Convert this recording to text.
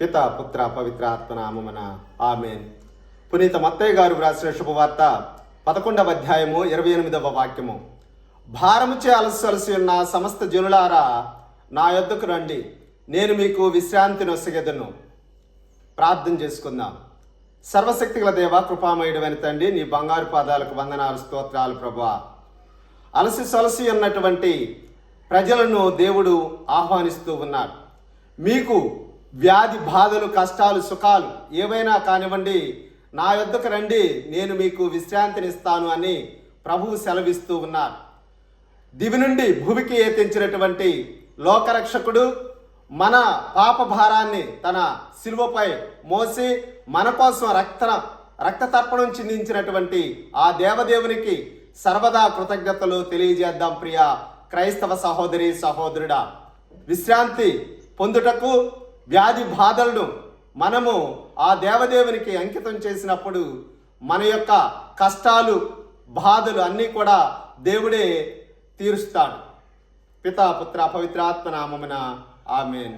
పిత పుత్ర పవిత్ర ఆత్మనామమున ఆమెన్. పునీత మత్తయ్య గారు వ్రాసిన శుభవార్త పదకొండవ అధ్యాయము ఇరవై ఎనిమిదవ వాక్యము. భారముచే అలసి అలసి ఉన్న సమస్త జనులారా నా యొద్దకు రండి. నేను మీకు విశ్రాంతి నొసగెదను. ప్రార్థన చేసుకుందాం. సర్వశక్తి గల దేవ కృపామయుడమైన తండ్రి నీ బంగారు పాదాలకు వందనాలు స్తోత్రాలు ప్రభా అలసి సొలసి ఉన్నటువంటి ప్రజలను దేవుడు ఆహ్వానిస్తూ ఉన్నారు మీకు వ్యాధి బాధలు కష్టాలు సుఖాలు ఏవైనా కానివ్వండి నా యొద్దకు రండి నేను మీకు విశ్రాంతినిస్తాను అని ప్రభువు సెలవిస్తూ ఉన్నారు. దివి నుండి భూమికి ఏతించినటువంటి లోకరక్షకుడు మన పాప భారాన్ని తన శిలువపై మోసి మన కోసం రక్త రక్త తర్పణం చిందించినటువంటి ఆ దేవదేవునికి సర్వదా కృతజ్ఞతలు తెలియజేద్దాం ప్రియ క్రైస్తవ సహోదరి సహోదరుడా. విశ్రాంతి పొందుటకు వ్యాధి బాధలను మనము ఆ దేవదేవునికి అంకితం చేసినప్పుడు మన యొక్క కష్టాలు బాధలు అన్నీ కూడా దేవుడే తీరుస్తాడు. పితా పుత్ర పవిత్రాత్మ నామమున ఆమెన్.